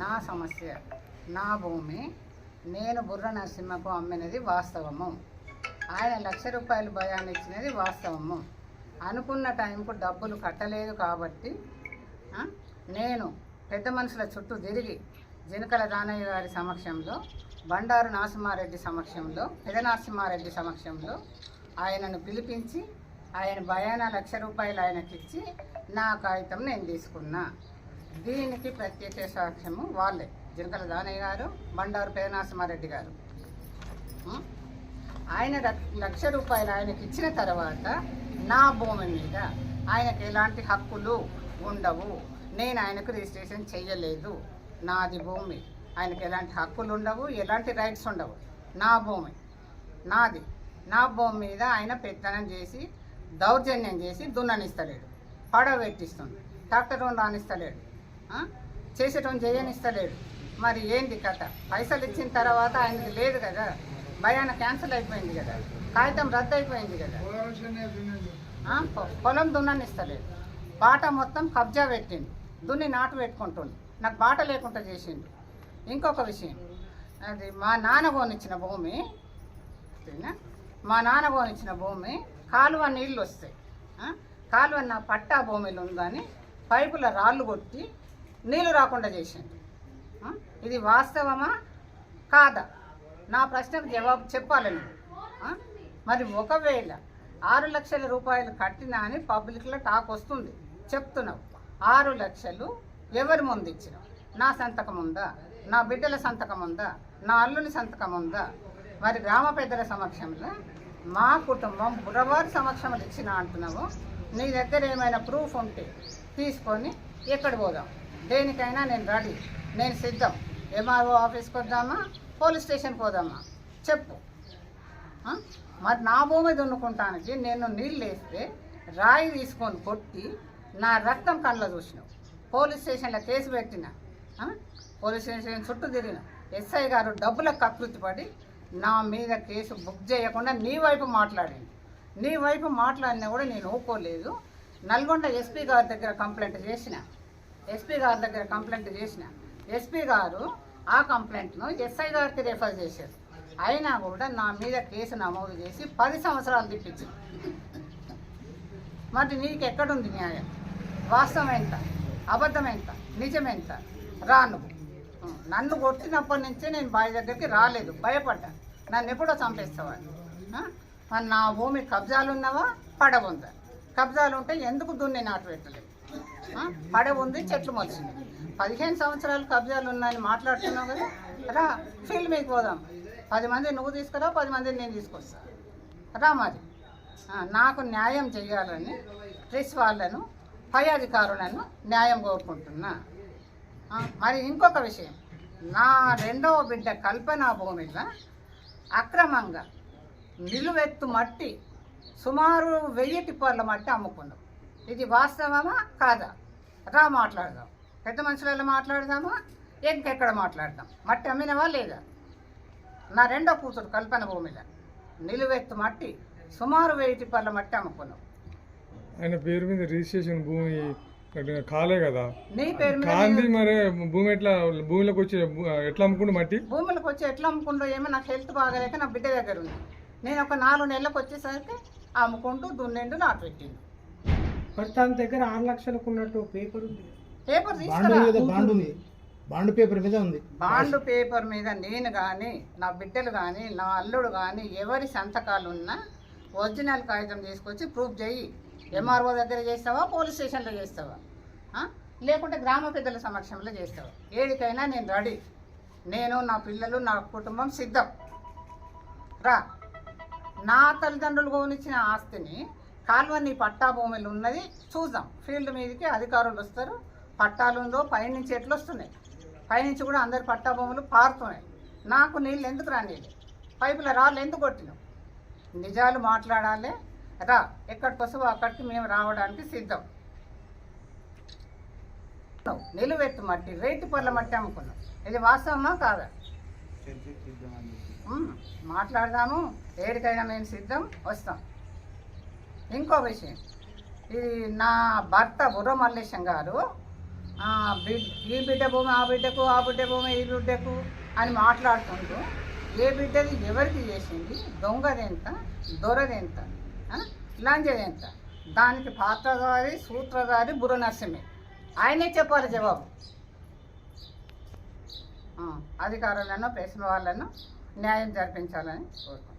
నా సమస్య నా భూమి నేను బుర్ర నరసింహకు అమ్మినది వాస్తవము. ఆయన లక్ష రూపాయలు భయాన్ని ఇచ్చినది వాస్తవము. అనుకున్న టైంకు డబ్బులు కట్టలేదు కాబట్టి నేను పెద్ద మనుషుల చుట్టూ తిరిగి జనకల దానయ్య గారి సమక్షంలో బండారు నరసింహారెడ్డి సమక్షంలో పెద నరసింహారెడ్డి సమక్షంలో ఆయనను పిలిపించి ఆయన భయాన లక్ష రూపాయలు ఆయనకిచ్చి నా కాగితం నేను తీసుకున్నా. దీనికి ప్రత్యేక సాక్ష్యము వాళ్ళే. జనకల దానయ్య గారు బండారు పెద గారు. ఆయన లక్ష రూపాయలు ఆయనకి ఇచ్చిన తర్వాత నా భూమి మీద ఆయనకి ఎలాంటి హక్కులు ఉండవు. నేను ఆయనకు రిజిస్ట్రేషన్ చేయలేదు నాది భూమి. ఆయనకి ఎలాంటి హక్కులు ఉండవు ఎలాంటి రైట్స్ ఉండవు. నా భూమి. నాది. నా భూమి మీద ఆయన పెత్తనం చేసి దౌర్జన్యం చేసి దున్ననిస్తలేడు. పడవ పెట్టిస్తుంది. ట్రాక్టర్ రానిస్తలేడు. చేసేటోని చేయనిస్తలేడు మరి ఏంది కథ? పైసలు ఇచ్చిన తర్వాత ఆయనకి లేదు కదా? భయాన క్యాన్సిల్ అయిపోయింది కదా? కాగితం రద్దు అయిపోయింది కదా పొలం దున్ననిస్తలేదు బాట మొత్తం కబ్జా పెట్టిండు. దున్ని నాటు పెట్టుకుంటుండు. నాకు బాట లేకుండా చేసిండు. ఇంకొక విషయం. అది మా నాన్న కొనిచ్చిన భూమి. మా నాన్న కొనిచ్చిన భూమి కాలువ నీళ్ళు వస్తాయి. కాలువ నా పట్టా భూమిలో ఉందని పైపుల రాళ్ళు కొట్టి నీళ్ళు రాకుండా చేసింది. ఇది వాస్తవమా? కాదా? నా ప్రశ్నకు జవాబు చెప్పాలి మరి ఒకవేళ ఆరు లక్షల రూపాయలు కట్టినా అని పబ్లిక్లో టాక్ వస్తుంది. చెప్తున్నావు. ఆరు లక్షలు ఎవరి ముందు ఇచ్చినావు? నా సంతకం ఉందా? నా బిడ్డల సంతకం ఉందా? నా అల్లుని సంతకం ఉందా? మరి గ్రామ పెద్దల సమక్షంలో మా కుటుంబం బుర్రవారి సమక్షంలో ఇచ్చిన అంటున్నావు. నీ దగ్గర ఏమైనా ప్రూఫ్ ఉంటే తీసుకొని ఎక్కడ పోదాం? దేనికైనా నేను రెడీ. నేను సిద్ధం. ఎంఆర్ఓ ఆఫీస్కి వద్దామా? పోలీస్ స్టేషన్కి పోదామా? చెప్పు. మరి నా భూమి దున్నుకుంటానికి నేను నీళ్ళు వేస్తే రాయి తీసుకొని కొట్టి నా రక్తం కళ్ళ చూసినావు. పోలీస్ స్టేషన్లో కేసు పెట్టిన. పోలీస్ స్టేషన్ చుట్టూ తిరిగిన. ఎస్ఐ గారు డబ్బులకు కకృతి పడి నా మీద కేసు బుక్ చేయకుండా నీ వైపు మాట్లాడింది. నీ వైపు మాట్లాడినా కూడా నేను ఊకోలేదు. నల్గొండ ఎస్పీ గారి దగ్గర కంప్లైంట్ చేసిన. ఎస్పీ గారి దగ్గర కంప్లైంట్ చేసిన. ఎస్పీ గారు ఆ కంప్లైంట్ను ఎస్ఐ గారికి రెఫర్ చేశారు. అయినా కూడా నా మీద కేసు నమోదు చేసి పది సంవత్సరాలు తిప్పించింది మరి నీకు ఎక్కడుంది న్యాయం? వాస్తవం ఎంత? అబద్ధం ఎంత? నిజం ఎంత? రాను. నన్ను కొట్టినప్పటి నుంచే నేను బావి దగ్గరికి రాలేదు. భయపడ్డా. నన్ను ఎప్పుడో చంపేస్తావాడు మరి నా భూమి కబ్జాలు ఉన్నావా పడవుందా కబ్జాలు ఉంటే ఎందుకు దున్ని నాటు పెట్టలేదు? పడవ ఉంది చెట్లు మొలిచింది పదిహేను సంవత్సరాలు కబ్జాలు ఉన్నాయని మాట్లాడుతున్నావు కదా? రా ఫీల్డ్ మీకు పోదాం. పది మంది నువ్వు తీసుకురా పది మందిని నేను తీసుకొస్తా. రా మరి నాకు న్యాయం చేయాలని ట్రిస్ వాళ్ళను పై అధికారులను న్యాయం కోరుకుంటున్నా. మరి ఇంకొక విషయం. నా రెండవ బిడ్డ కల్పన భూమిలో అక్రమంగా నిలువెత్తు మట్టి సుమారు వెయ్యి టిప్పర్ల మట్టి అమ్ముకున్నాం. ఇది వాస్తవమా? కాదా. రా మాట్లాడదాం. పెద్ద మనుషులలో మాట్లాడదామా? ఇంకెక్కడ మాట్లాడదాం? మట్టి అమ్మినవా లేదా? నా రెండో కూతురు కల్పన భూమిలో. నిలువెత్తు మట్టి సుమారు వెయ్యి టిప్పర్ల మట్టి అమ్ముకున్నాం. ఆయన పేరు మీద రిజిస్ట్రేషన్ భూమి కాలే కదా. నీ పేరు మరి భూమి ఎట్లా భూమిలోకి వచ్చి ఎట్లా అమ్ముకుంటు మట్టి? భూములకు వచ్చి ఎట్లా అమ్ముకుంటూ ఏమో నాకు హెల్త్ బాగాలేక నా బిడ్డ దగ్గర ఉంది. నేను ఒక నాలుగు నెలలకు వచ్చేసరికి అమ్ముకుంటూ దున్నిండు నాటు పెట్టిండు. మరి తన దగ్గర ఆరు లక్షలకు ఉన్నట్టు పేపర్ ఉంది. పేపర్ బాండ్ తీసుకురా. మీద బాండ్ ఉంది. బాండ్ పేపర్ మీద ఉంది. బాండ్ పేపర్ మీద నేను కానీ నా బిడ్డలు కానీ నా అల్లుడు కానీ ఎవరి సంతకాలు ఉన్నా ఒరిజినల్ కాగితం తీసుకొచ్చి ప్రూఫ్ చేయి. ఎంఆర్ఓ దగ్గర చేస్తావా పోలీస్ స్టేషన్లో చేస్తావా? ఆ? లేకుంటే గ్రామ పెద్దల సమక్షంలో చేస్తావా? ఏడికైనా నేను రెడీ. నేను నా పిల్లలు నా కుటుంబం సిద్ధం. రా. నా తల్లిదండ్రులు కొనిచ్చిన ఆస్తిని కాలువ నీ పట్టా భూమిలో ఉన్నది. చూద్దాం. ఫీల్డ్ మీదకి అధికారులు వస్తారు. పట్టాలు ఉందో పైనుంచి ఎట్లు వస్తున్నాయి? పైనుంచి కూడా అందరి పట్టా భూములు పారుతున్నాయి. నాకు నీళ్ళు ఎందుకు రానిది పైపుల రాళ్ళు ఎందుకు కొట్టినావు? నిజాలు మాట్లాడాలి. రా ఎక్కడికి వస్తావో అక్కడికి మేము రావడానికి సిద్ధం. నిలువెత్తు మట్టి రేటు పళ్ళ మట్టి అమ్ముకున్నాం. ఇది వాస్తవమా కాదా? మాట్లాడదాము. ఏడికైనా మేము సిద్ధం. వస్తాం. ఇంకో విషయం. ఇది నా భర్త బుర్రమల్లేశం గారు. బి- ఈ బిడ్డ భూమి ఆ బిడ్డకు ఆ బిడ్డ భూమి ఈ బిడ్డకు అని మాట్లాడుతుంటూ ఏ బిడ్డది ఎవరికి చేసింది? దొంగదెంత? దొరదెంత? లంజదెంత దానికి పాత్రధారి సూత్రధారి బుర్ర నరసింహే ఆయనే చెప్పాలి జవాబు. అధికారులను ప్రశ్న వాళ్ళను న్యాయం జరిపించాలని కోరుకుంటున్నాను.